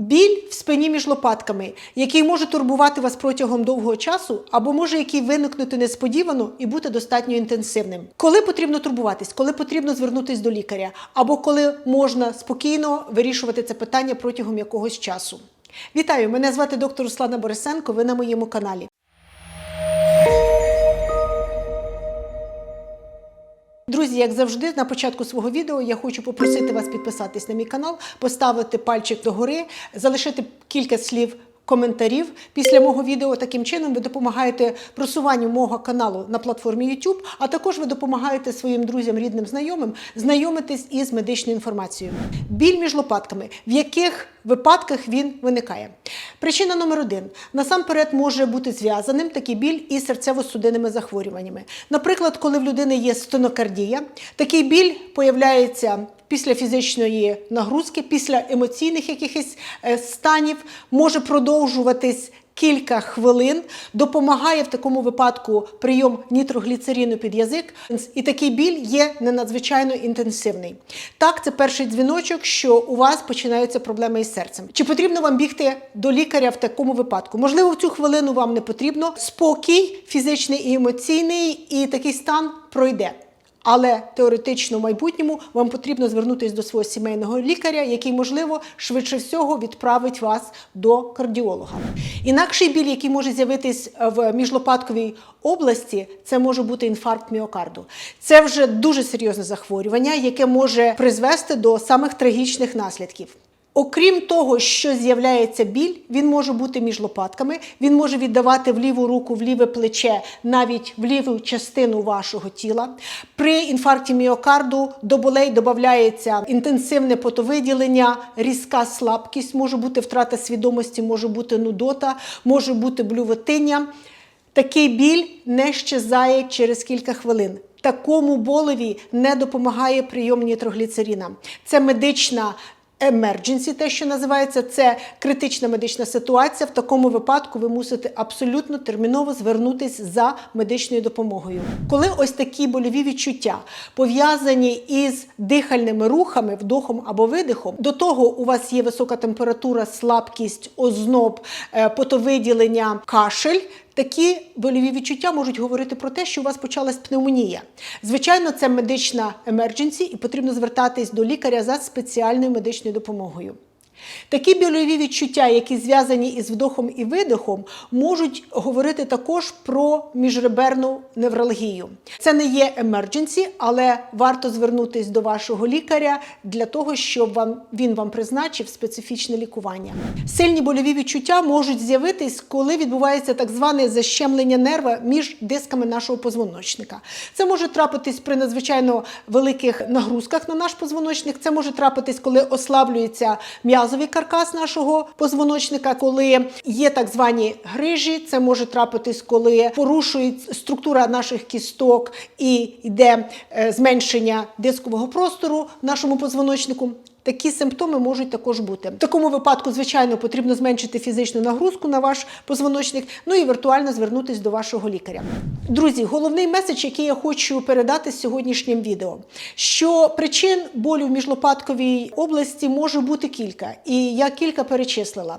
Біль в спині між лопатками, який може турбувати вас протягом довгого часу, або може який виникнути несподівано і бути достатньо інтенсивним. Коли потрібно турбуватись, коли потрібно звернутися до лікаря, або коли можна спокійно вирішувати це питання протягом якогось часу. Вітаю! Мене звати доктор Руслана Борисенко. Ви на моєму каналі. Друзі, як завжди, на початку свого відео я хочу попросити вас підписатись на мій канал, поставити пальчик догори, залишити кілька слів. Коментарів після мого відео таким чином ви допомагаєте просуванню мого каналу на платформі YouTube, а також ви допомагаєте своїм друзям, рідним, знайомим знайомитись із медичною інформацією. Біль між лопатками, в яких випадках він виникає. Причина номер один: насамперед може бути зв'язаним такий біль із серцево-судинними захворюваннями. Наприклад, коли в людини є стенокардія, такий біль появляється після фізичної нагрузки, після емоційних якихось е, станів, може продовжуватись. Кілька хвилин допомагає в такому випадку прийом нітрогліцерину під язик, і такий біль є не надзвичайно інтенсивний. Так, це перший дзвіночок, що у вас починаються проблеми із серцем. Чи потрібно вам бігти до лікаря в такому випадку? Можливо, в цю хвилину вам не потрібно. Спокій, фізичний і емоційний, і такий стан пройде. Але теоретично в майбутньому вам потрібно звернутися до свого сімейного лікаря, який, можливо, швидше всього відправить вас до кардіолога. Інакший біль, який може з'явитись в міжлопатковій області, це може бути інфаркт міокарду. Це вже дуже серйозне захворювання, яке може призвести до самих трагічних наслідків. Окрім того, що з'являється біль, він може бути між лопатками, він може віддавати в ліву руку, в ліве плече, навіть в ліву частину вашого тіла. При інфаркті міокарду до болей додається інтенсивне потовиділення, різка слабкість, може бути втрата свідомості, може бути нудота, може бути блювотиння. Такий біль не щезає через кілька хвилин. Такому болеві не допомагає прийом нітрогліцеріна. Це медична emergency, те, що називається, це критична медична ситуація. В такому випадку ви мусите абсолютно терміново звернутися за медичною допомогою. Коли ось такі больові відчуття пов'язані із дихальними рухами, вдохом або видихом, до того у вас є висока температура, слабкість, озноб, е, потовиділення, кашель. Такі больові відчуття можуть говорити про те, що у вас почалась пневмонія. Звичайно, це медична емердженсі, і потрібно звертатись до лікаря за спеціальною медичною допомогою. Такі больові відчуття, які зв'язані із вдохом і видихом, можуть говорити також про міжреберну невралгію. Це не є емердженсі, але варто звернутися до вашого лікаря для того, щоб вам, він вам призначив специфічне лікування. Сильні больові відчуття можуть з'явитись, коли відбувається так зване защемлення нерва між дисками нашого позвоночника. Це може трапитись при надзвичайно великих нагрузках на наш позвоночник. Це може трапитись, коли ослаблюється м'язовий каркас нашого позвоночника, коли є так звані грижі. Це може трапитись, коли порушується структура наших кісток і йде е, зменшення дискового простору в нашому позвоночнику. Такі симптоми можуть також бути. В такому випадку, звичайно, потрібно зменшити фізичну нагрузку на ваш позвоночник, ну і віртуально звернутися до вашого лікаря. Друзі, головний меседж, який я хочу передати з сьогоднішнім відео, що причин болю в міжлопатковій області може бути кілька, і я кілька перечислила.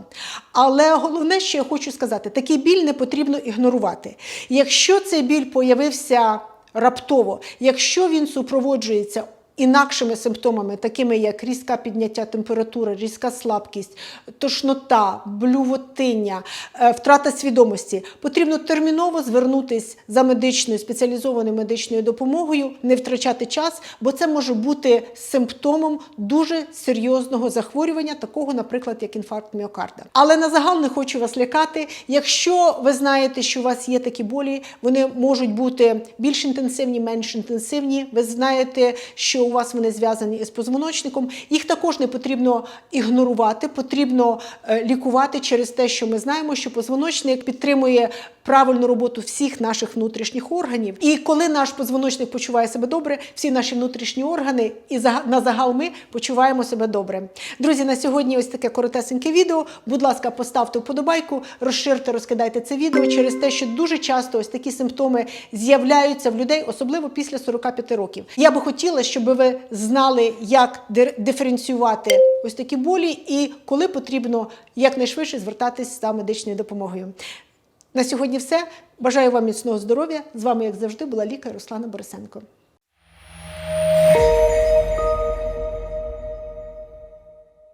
Але головне, що я хочу сказати, такий біль не потрібно ігнорувати. Якщо цей біль появився раптово, якщо він супроводжується інакшими симптомами, такими як різка підняття температури, різка слабкість, тошнота, блювотиння, е, втрата свідомості, потрібно терміново звернутися за медичною спеціалізованою медичною допомогою, не втрачати час, бо це може бути симптомом дуже серйозного захворювання, такого, наприклад, як інфаркт міокарда. Але на загал не хочу вас лякати. Якщо ви знаєте, що у вас є такі болі, вони можуть бути більш інтенсивні, менш інтенсивні. Ви знаєте, що у вас вони зв'язані із позвоночником. Їх також не потрібно ігнорувати, потрібно е, лікувати через те, що ми знаємо, що позвоночник підтримує правильну роботу всіх наших внутрішніх органів. І коли наш позвоночник почуває себе добре, всі наші внутрішні органи і на загал ми почуваємо себе добре. Друзі, на сьогодні ось таке коротесеньке відео. Будь ласка, поставте вподобайку, розширте, розкидайте це відео через те, що дуже часто ось такі симптоми з'являються в людей, особливо після 45 років. Я би хотіла, щоб ви знали, як диференціювати ось такі болі, і коли потрібно якнайшвидше звертатись за медичною допомогою. На сьогодні все. Бажаю вам міцного здоров'я. З вами, як завжди, була лікар Руслана Борисенко.